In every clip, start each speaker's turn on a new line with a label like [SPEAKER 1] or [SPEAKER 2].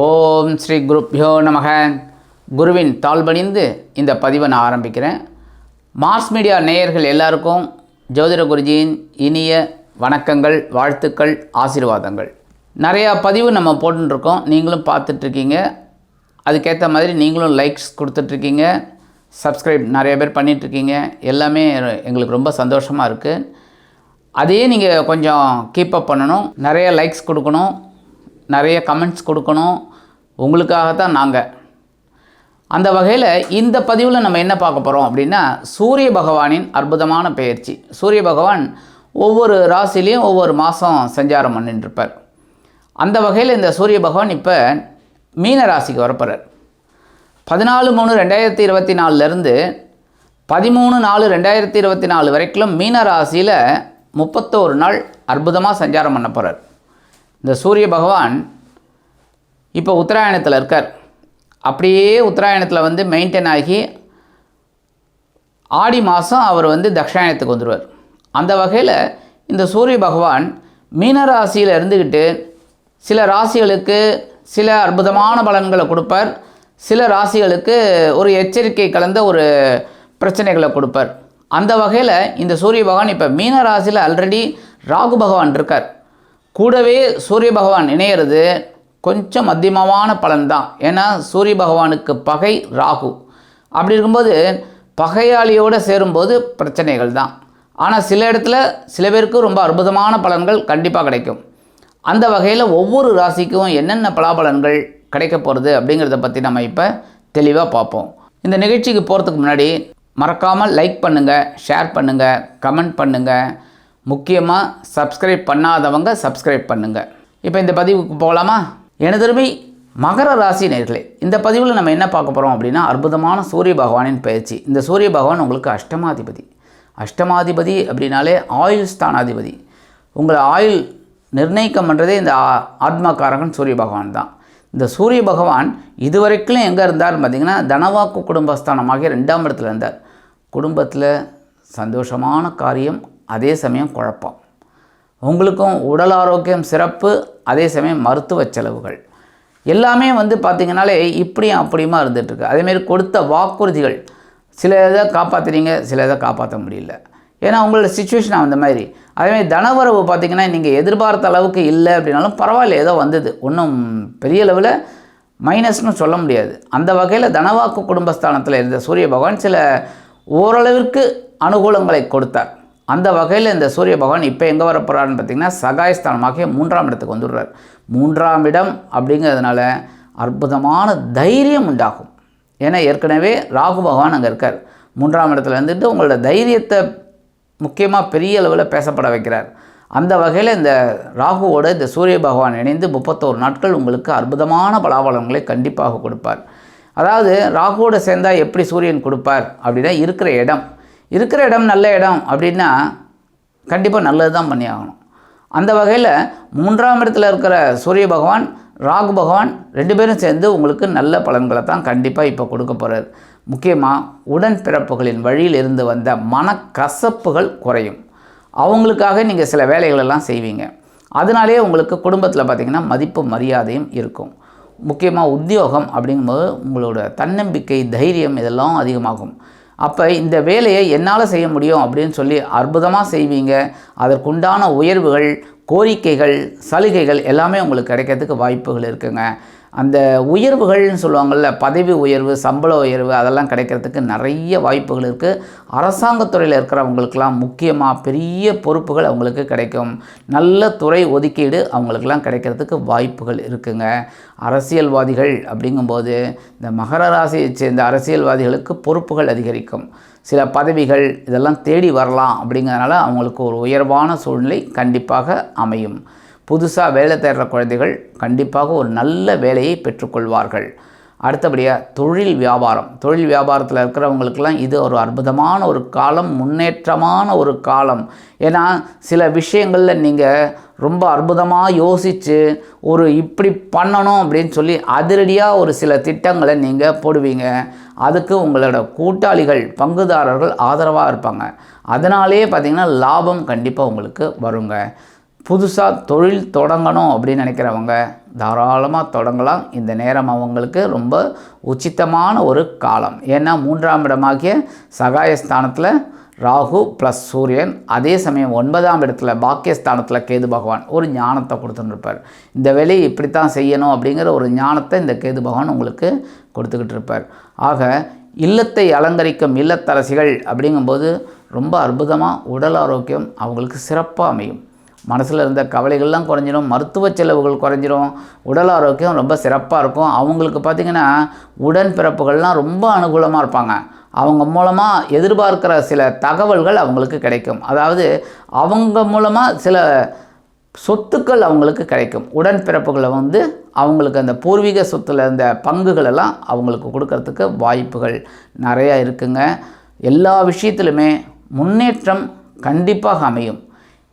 [SPEAKER 1] ஓம் ஸ்ரீ குருப்யோ நமக. குருவின் தாழ்பணிந்து இந்த பதிவை நான் ஆரம்பிக்கிறேன். மாஸ் மீடியா நேயர்கள் எல்லாருக்கும் ஜோதிட குருஜியின் இனிய வணக்கங்கள் வாழ்த்துக்கள் ஆசீர்வாதங்கள். நிறையா பதிவு நம்ம போட்டுருக்கோம். நீங்களும் பார்த்துட்ருக்கீங்க. அதுக்கேற்ற மாதிரி நீங்களும் லைக்ஸ் கொடுத்துட்ருக்கீங்க. சப்ஸ்கிரைப் நிறைய பேர் பண்ணிகிட்ருக்கீங்க எல்லாமே எங்களுக்கு ரொம்ப சந்தோஷமாக இருக்குது அதையே நீங்கள் கொஞ்சம் கீப்பப் பண்ணணும். நிறைய லைக்ஸ் கொடுக்கணும். நிறைய கமெண்ட்ஸ் கொடுக்கணும். உங்களுக்காக தான் நாங்கள் அந்த வகையில் இந்த பதிவில் நம்ம என்ன பார்க்க போகிறோம் அப்படின்னா சூரிய பகவானின் அற்புதமான பயிற்சி சூரிய பகவான் ஒவ்வொரு ராசிலையும் ஒவ்வொரு மாதம் சஞ்சாரம் பண்ணிட்டுருப்பார் அந்த வகையில் இந்த சூரிய பகவான் இப்போ மீன ராசிக்கு வரப்போகிறார் பதினாலு மூணு ரெண்டாயிரத்தி இருபத்தி நாலுலேருந்து பதிமூணு நாலு ரெண்டாயிரத்தி இருபத்தி நாலு வரைக்கும் மீன ராசியில் முப்பத்தோரு நாள் அற்புதமாக சஞ்சாரம் பண்ண போகிறார் இந்த சூரிய பகவான் இப்போ உத்தராயணத்தில் இருக்கார். அப்படியே உத்தராயணத்தில் வந்து மெயின்டைன் ஆகி ஆடி மாதம் அவர் வந்து தக்ஷாயணத்துக்கு வந்துடுவார் அந்த வகையில் இந்த சூரிய பகவான் மீன ராசியில் இருந்துக்கிட்டு சில ராசிகளுக்கு சில அற்புதமான பலன்களை கொடுப்பார். சில ராசிகளுக்கு ஒரு எச்சரிக்கை கலந்த ஒரு பிரச்சனைகளை கொடுப்பார். அந்த வகையில் இந்த சூரிய பகவான் இப்போ மீன ராசியில் ஆல்ரெடி ராகு பகவான் இருக்கார். கூடவே சூரிய பகவான் இணையிறது கொஞ்சம் மத்தியமமான பலன் தான் ஏன்னா சூரிய பகவானுக்கு பகை ராகு. அப்படி இருக்கும்போது பகையாளியோடு சேரும்போது பிரச்சனைகள் தான் ஆனால் சில இடத்துல சில பேருக்கு ரொம்ப அற்புதமான பலன்கள் கண்டிப்பாக கிடைக்கும். அந்த வகையில் ஒவ்வொரு ராசிக்கும் என்னென்ன பலாபலன்கள் கிடைக்க போகிறது அப்படிங்கிறத பற்றி நம்ம இப்போ தெளிவாக பார்ப்போம். இந்த நிகழ்ச்சிக்கு போகிறதுக்கு முன்னாடி மறக்காமல் லைக் பண்ணுங்கள் ஷேர் பண்ணுங்கள் கமெண்ட் பண்ணுங்கள் முக்கியமாக சப்ஸ்கிரைப் பண்ணாதவங்க சப்ஸ்கிரைப் பண்ணுங்கள் இப்போ இந்த பதிவுக்கு போகலாமா எனதருமை மகர ராசி நேர்களே இந்த பதிவில் நம்ம என்ன பார்க்க போகிறோம் அப்படின்னா அற்புதமான சூரிய பகவானின் பயிற்சி. இந்த சூரிய பகவான் உங்களுக்கு அஷ்டமாதிபதி. அஷ்டமாதிபதி அப்படின்னாலே ஆயுள் ஸ்தானாதிபதி. உங்களை ஆயுள் நிர்ணயிக்கம் பண்ணுறதே இந்த ஆ- ஆத்மகாரகன் சூரிய பகவான் தான். இந்த சூரிய பகவான் இதுவரைக்கும் எங்கே இருந்தார் பார்த்தீங்கன்னா தனவாக்கு குடும்பஸ்தானமாகிய ரெண்டாம் இடத்துல இருந்தார். குடும்பத்தில் சந்தோஷமான காரியம் அதே சமயம் குழப்பம். உங்களுக்கும் உடல் ஆரோக்கியம் சிறப்பு அதே சமயம் மருத்துவ செலவுகள். எல்லாமே வந்து பார்த்திங்கனாலே இப்படியும் அப்படியுமா இருந்துகிட்ருக்கு அதேமாரி கொடுத்த வாக்குறுதிகள் சில இதை காப்பாற்றுறீங்க சில இதை காப்பாற்ற முடியல. ஏன்னா உங்களோட சுச்சுவேஷன் அந்த மாதிரி. அதேமாதிரி தனவரவு பார்த்திங்கன்னா நீங்கள் எதிர்பார்த்த அளவுக்கு இல்லை அப்படின்னாலும் பரவாயில்ல ஏதோ வந்தது. ஒன்றும் பெரிய அளவில் மைனஸ்னு சொல்ல முடியாது. அந்த வகையில் தனவாக்கு குடும்பஸ்தானத்தில் இருந்த சூரிய பகவான் சில ஓரளவிற்கு அனுகூலங்களை கொடுத்தார். அந்த வகையில் இந்த சூரிய பகவான் இப்போ எங்கே வரப்போகிறான்னு பார்த்தீங்கன்னா சகாயஸ்தானமாகிய மூன்றாம் இடத்துக்கு வந்துடுறார். மூன்றாம் இடம் அப்படிங்கிறதுனால அற்புதமான தைரியம் உண்டாகும். ஏன்னா ஏற்கனவே ராகு பகவான் அங்கே இருக்கார். மூன்றாம் இடத்துல இருந்துட்டு உங்களோட தைரியத்தை முக்கியமாக பெரிய அளவில் பேசப்பட வைக்கிறார். அந்த வகையில் இந்த ராகுவோட இந்த சூரிய பகவான் இணைந்து முப்பத்தோரு நாட்கள் உங்களுக்கு அற்புதமான பலாபலங்களை கண்டிப்பாக கொடுப்பார். அதாவது ராகுவோட சேர்ந்தால் எப்படி சூரியன் கொடுப்பார் அப்படின்னா இருக்கிற இடம் இருக்கிற இடம் நல்ல இடம் அப்படின்னா கண்டிப்பாக நல்லது தான் பண்ணி ஆகணும் அந்த வகையில் மூன்றாம் இடத்துல இருக்கிற சூரிய பகவான் ராகு பகவான் ரெண்டு பேரும் சேர்ந்து உங்களுக்கு நல்ல பலன்களை தான் கண்டிப்பாக இப்போ கொடுக்க போகிறது முக்கியமாக உடன்பிறப்புகளின் வழியில் இருந்து வந்த மனக்கசப்புகள் குறையும். அவங்களுக்காக நீங்கள் சில வேலைகளெல்லாம் செய்வீங்க. அதனாலேயே உங்களுக்கு குடும்பத்தில் பார்த்திங்கன்னா மதிப்பு மரியாதையும் இருக்கும். முக்கியமாக உத்தியோகம் அப்படிங்கும்போது உங்களோட தன்னம்பிக்கை தைரியம் இதெல்லாம் அதிகமாகும். அப்போ இந்த வேலையை என்னால் செய்ய முடியும் அப்படின்னு சொல்லி அற்புதமாக செய்வீங்க. அதற்குண்டான உயர்வுகள் கோரிக்கைகள் சலுகைகள் எல்லாமே உங்களுக்கு கிடைக்கிறதுக்கு வாய்ப்புகள் இருக்குங்க. அந்த உயர்வுகள்னு சொல்லுவாங்கள்ல பதவி உயர்வு சம்பள உயர்வு அதெல்லாம் கிடைக்கிறதுக்கு நிறைய வாய்ப்புகள் இருக்குது அரசாங்கத்துறையில் இருக்கிறவங்களுக்கெல்லாம் முக்கியமாக பெரிய பொறுப்புகள் அவங்களுக்கு கிடைக்கும். நல்ல துறை ஒதுக்கீடு அவங்களுக்கெல்லாம் கிடைக்கிறதுக்கு வாய்ப்புகள் இருக்குங்க. அரசியல்வாதிகள் அப்படிங்கும்போது இந்த மகர ராசியைச் சேர்ந்த அரசியல்வாதிகளுக்கு பொறுப்புகள் அதிகரிக்கும். சில பதவிகள் இதெல்லாம் தேடி வரலாம் அப்படிங்கிறதுனால அவங்களுக்கு ஒரு உயர்வான சூழ்நிலை கண்டிப்பாக அமையும். புதுசாக வேலை தேடுற குழந்தைகள் கண்டிப்பாக ஒரு நல்ல வேலையை பெற்றுக்கொள்வார்கள். அடுத்தபடியாக தொழில் வியாபாரம். தொழில் வியாபாரத்தில் இருக்கிறவங்களுக்கெல்லாம் இது ஒரு அற்புதமான ஒரு காலம் முன்னேற்றமான ஒரு காலம். ஏன்னா சில விஷயங்களில் நீங்கள் ரொம்ப அற்புதமாக யோசித்து ஒரு இப்படி பண்ணணும் அப்படின்னு சொல்லி அதிரடியாக ஒரு சில திட்டங்களை நீங்கள் போடுவீங்க. அதுக்கு உங்களோட கூட்டாளிகள் பங்குதாரர்கள் ஆதரவாக இருப்பாங்க. அதனாலேயே பார்த்திங்கன்னா லாபம் கண்டிப்பாக உங்களுக்கு வருங்க. புதுசாக தொழில் தொடங்கணும் அப்படின்னு நினைக்கிறவங்க தாராளமாக தொடங்கலாம். இந்த நேரம் அவங்களுக்கு ரொம்ப உச்சிதமான ஒரு காலம். ஏன்னா மூன்றாம் இடமாகிய சகாயஸ்தானத்தில் ராகு ப்ளஸ் சூரியன் அதே சமயம் ஒன்பதாம் இடத்துல பாக்கியஸ்தானத்தில் கேது பகவான் ஒரு ஞானத்தை கொடுத்துட்டுருப்பார் இந்த வேலையை இப்படித்தான் செய்யணும் அப்படிங்கிற ஒரு ஞானத்தை இந்த கேது பகவான் உங்களுக்கு கொடுத்துக்கிட்டு இருப்பார். ஆக இல்லத்தை அலங்கரிக்கும் இல்லத்தரசிகள் அப்படிங்கும்போது ரொம்ப அற்புதமாக உடல் ஆரோக்கியம் அவங்களுக்கு சிறப்பாக அமையும். மனசில் இருந்த கவலைகள்லாம் குறைஞ்சிரும் மருத்துவ செலவுகள் குறைஞ்சிரும் உடல் ஆரோக்கியம் ரொம்ப சிறப்பாக இருக்கும். அவங்களுக்கு பார்த்திங்கன்னா உடன்பிறப்புகள்லாம் ரொம்ப அனுகூலமாக இருப்பாங்க. அவங்க மூலமாக எதிர்பார்க்குற சில தகவல்கள் அவங்களுக்கு கிடைக்கும். அதாவது அவங்க மூலமாக சில சொத்துக்கள் அவங்களுக்கு கிடைக்கும். உடன்பிறப்புகளை வந்து அவங்களுக்கு அந்த பூர்வீக சொத்துல இருந்த பங்குகளெல்லாம் அவங்களுக்கு கொடுக்கறதுக்கு வாய்ப்புகள் நிறையா இருக்குங்க. எல்லா விஷயத்திலுமே முன்னேற்றம் கண்டிப்பாக அமையும்.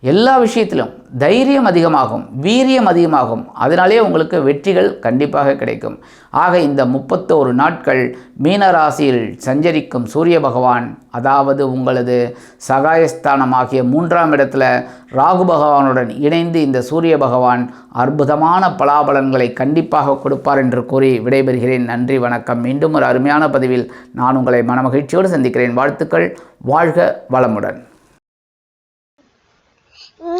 [SPEAKER 1] எல்லா விஷயத்திலும் தைரியம் அதிகமாகும் வீரியம் அதிகமாகும். அதனாலே உங்களுக்கு வெற்றிகள் கண்டிப்பாக கிடைக்கும். ஆக இந்த முப்பத்தோரு நாட்கள் மீனராசியில் சஞ்சரிக்கும் சூரிய பகவான் அதாவது உங்களது சகாயஸ்தானமாகிய மூன்றாம் இடத்துல ராகு பகவானுடன் இணைந்து இந்த சூரிய பகவான் அற்புதமான பலாபலன்களை கண்டிப்பாக கொடுப்பார் என்று கூறி விடைபெறுகிறேன். நன்றி வணக்கம். மீண்டும் ஒரு அருமையான பதிவில் நான் உங்களை மனமகிழ்ச்சியோடு சந்திக்கிறேன். வாழ்த்துக்கள். வாழ்க வளமுடன்.